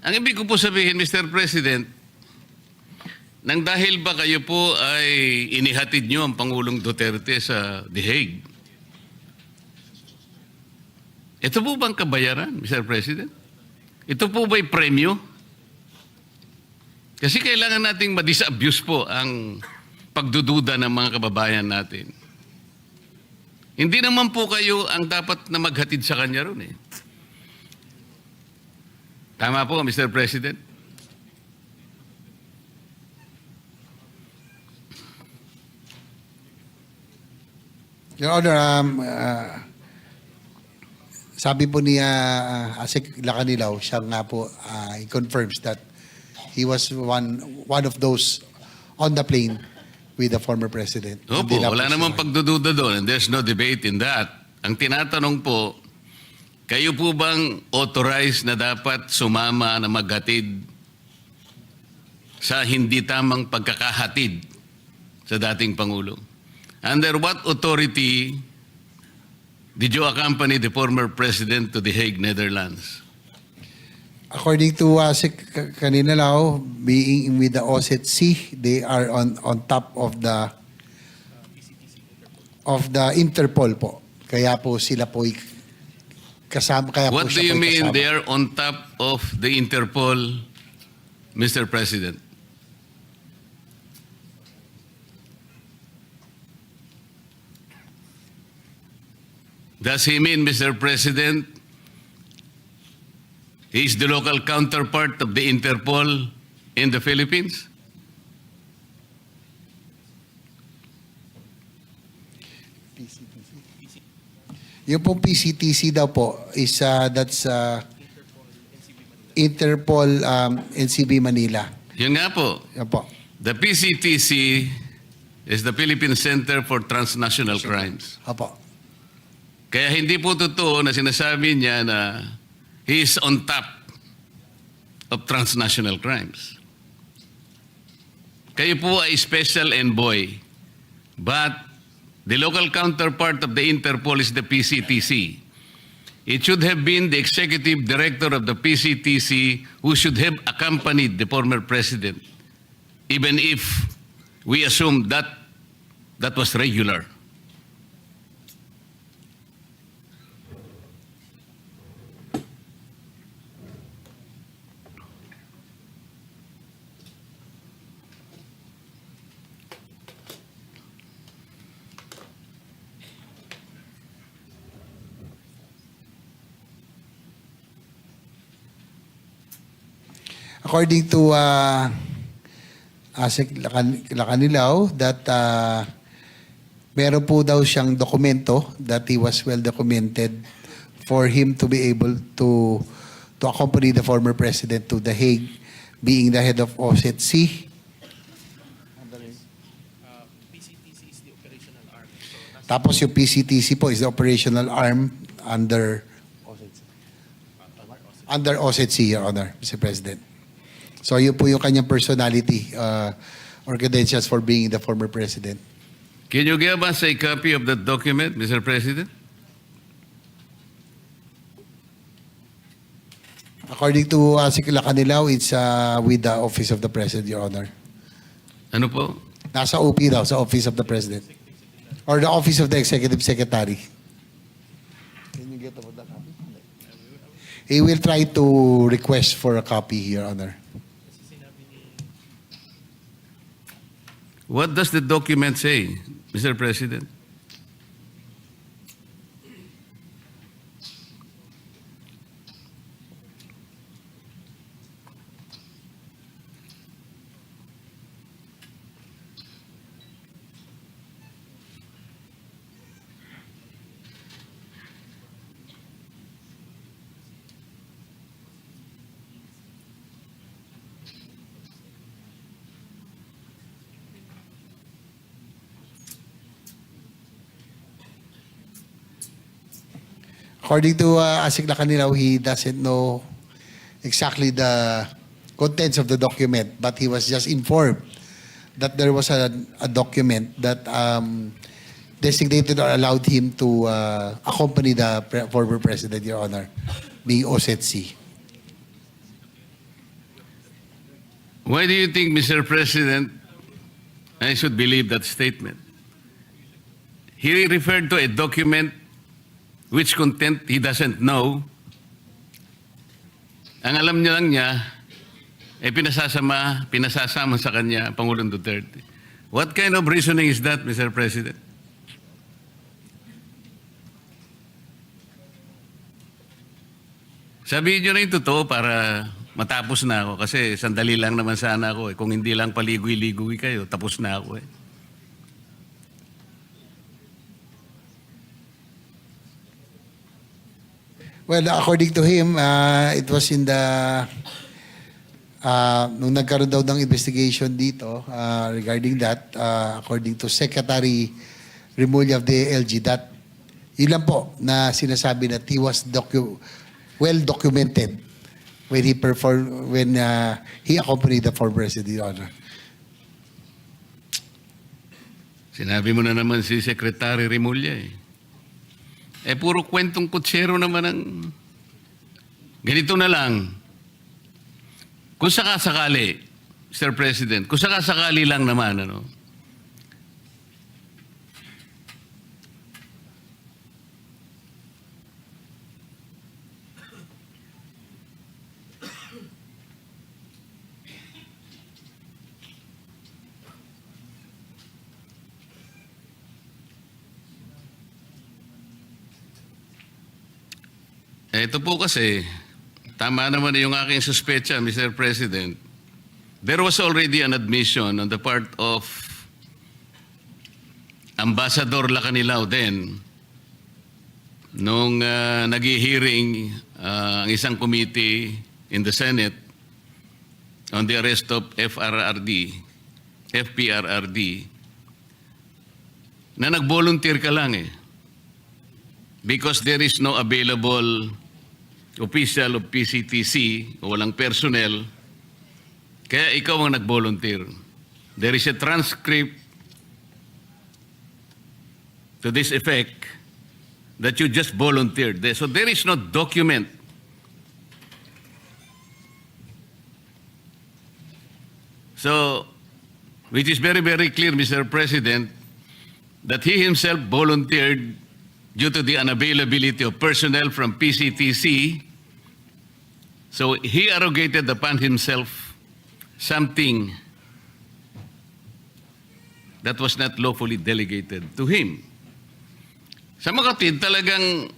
Ang ibig ko po sabihin, Mr. President, nang dahil ba kayo po ay inihatid nyo ang Pangulong Duterte sa The Hague? Ito po bang kabayaran, Mr. President? Ito po ba'y premyo? Kasi kailangan nating ma-disabuse po ang pagdududa ng mga kababayan natin. Hindi naman po kayo ang dapat na maghatid sa kanya ron eh. Tama po, Mr. President. Your Honor, um, uh, sabi po ni uh, Asik Lacanilaw, siya nga po, uh, he confirms that he was one one of those on the plane with the former president. Opo, wala namang pagdududa doon and there's no debate in that. Ang tinatanong po, kayo po bang authorized na dapat sumama na maghatid sa hindi tamang pagkakahatid sa dating Pangulo? Under what authority did you accompany the former president to The Hague, Netherlands? According to Asik kanina lao, being with the OSCE, they are on on top of the of the Interpol po. Kaya po sila po kasama kaya What do you mean they are on top of the Interpol, Mr. President? Does he mean, Mr. President, he is the local counterpart of the Interpol in the Philippines? Yung pong PCTC daw po is uh, that's uh, Interpol um, NCB Manila. Yun nga po. Yan po. The PCTC is the Philippine Center for Transnational Crimes. Apo. Kaya hindi po totoo na sinasabi niya na he is on top of transnational crimes. Kayo po ay special envoy. But the local counterpart of the Interpol is the PCTC. It should have been the executive director of the PCTC who should have accompanied the former president, even if we assume that that was regular. According to uh, Asik Lacan- Lacanilaw, that uh, meron po daw siyang dokumento that he was well documented for him to be able to to accompany the former president to The Hague, being the head of OSCE. Tapos yung PCTC po is the operational arm under under OSCE, Your Honor, Mr. President. So yun po yung kanyang personality uh, or credentials for being the former president. Can you give us a copy of that document, Mr. President? According to uh, Sikila Kanilaw, it's uh, with the Office of the President, Your Honor. Ano po? Nasa OP daw, sa Office of the President. Or the Office of the Executive Secretary. Can you get about that copy? He will try to request for a copy, Your Honor. What does the document say, Mr. President? According to uh, Asik Lacanilaw, he doesn't know exactly the contents of the document, but he was just informed that there was a, a document that um, designated or allowed him to uh, accompany the pre- former president, Your Honor, being OSETC. Why do you think, Mr. President, I should believe that statement? He referred to a document which content he doesn't know. Ang alam niya lang niya, eh pinasasama, pinasasama sa kanya Pangulong Duterte. What kind of reasoning is that, Mr. President? Sabihin niyo na yung totoo para matapos na ako kasi sandali lang naman sana ako eh. Kung hindi lang paligoy-ligoy kayo, tapos na ako eh. Well, according to him, uh, it was in the uh, nung nagkaroon daw ng investigation dito uh, regarding that, uh, according to Secretary Remulla of the LG, that yun lang po na sinasabi that he was docu- well documented when he performed when uh, he accompanied the former president, Your Honor. Sinabi mo na naman si Secretary Remulla eh. Eh puro kwentong kutsero naman ang... Ganito na lang. Kung sakasakali, Mr. President, kung sakasakali lang naman, ano, Ito po kasi, tama naman yung aking suspecha, Mr. President. There was already an admission on the part of Ambassador Lacanilao then nung uh, nag-hearing uh, ang isang committee in the Senate on the arrest of FRRD, FPRRD, na nag-volunteer ka lang eh because there is no available official of PCTC o walang personnel, kaya ikaw ang nag-volunteer. There is a transcript to this effect that you just volunteered. So there is no document. So, which is very, very clear, Mr. President, that he himself volunteered due to the unavailability of personnel from PCTC. So he arrogated upon himself something that was not lawfully delegated to him. Sa mga kapatid, talagang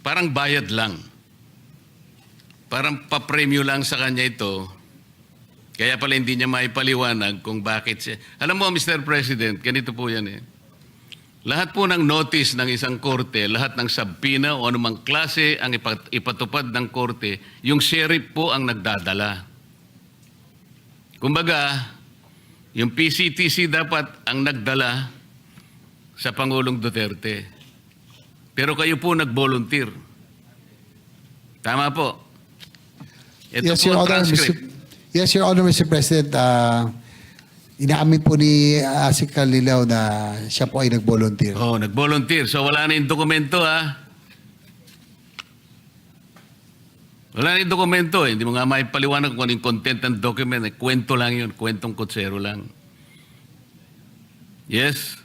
parang bayad lang. Parang papremyo lang sa kanya ito. Kaya pala hindi niya maipaliwanag kung bakit siya. Alam mo, Mr. President, ganito po yan eh. Lahat po ng notice ng isang korte, lahat ng sabpina o anumang klase ang ipat- ipatupad ng korte, yung sheriff po ang nagdadala. Kumbaga, yung PCTC dapat ang nagdala sa Pangulong Duterte. Pero kayo po nag-volunteer. Tama po. Ito yes, po Your Honor, Mr. Yes, Your Honor, Mr. President. Uh, inaamin po ni Asik Lilaw na siya po ay nag-volunteer. Oh, nag-volunteer. So wala na yung dokumento ha. Wala na yung dokumento eh. Hindi mo nga maipaliwanag kung ano yung content ng document. Eh. Kwento lang yun. Kwentong kutsero lang. Yes?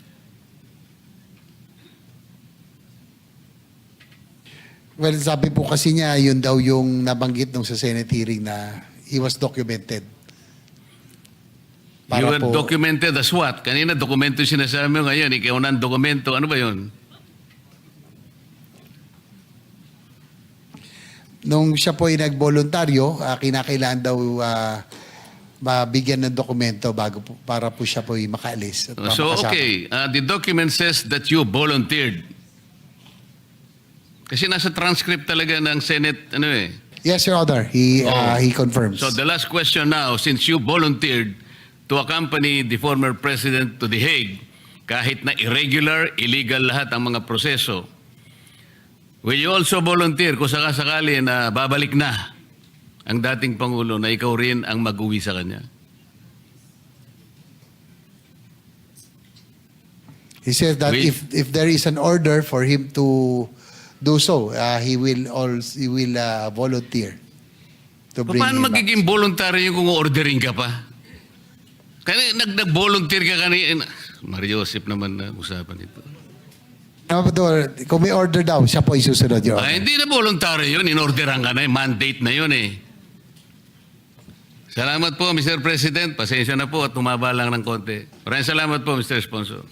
Well, sabi po kasi niya, yun daw yung nabanggit nung sa Senate hearing na he was documented. You Para were po- documented as what? Kanina dokumento yung sinasabi mo ngayon. Ikaw na dokumento. Ano ba yun? Nung siya po ay nagboluntaryo, uh, kinakailangan daw ah, mabigyan ng dokumento bago po, para po siya po ay makaalis. At So, okay. Uh, the document says that you volunteered. Kasi nasa transcript talaga ng Senate, ano eh. Yes, Your Honor. He, Oh. ah, he confirms. So the last question now, since you volunteered to accompany the former president to The Hague, kahit na irregular, illegal lahat ang mga proseso, will you also volunteer kung sakasakali na babalik na ang dating Pangulo na ikaw rin ang mag-uwi sa kanya? He says that if if there is an order for him to do so, uh, he will also he will uh, volunteer. to bring Paano magiging voluntary yung kung ordering ka pa? Kaya nag, nag-volunteer ka kanina. Mario Joseph naman na usapan ito. Senador, kung may order daw, siya po isusunod yun. Ah, hindi na voluntary yun. In-orderan ka na. eh. Mandate na yun eh. Salamat po, Mr. President. Pasensya na po at tumaba lang ng konti. Maraming salamat po, Mr. Sponsor.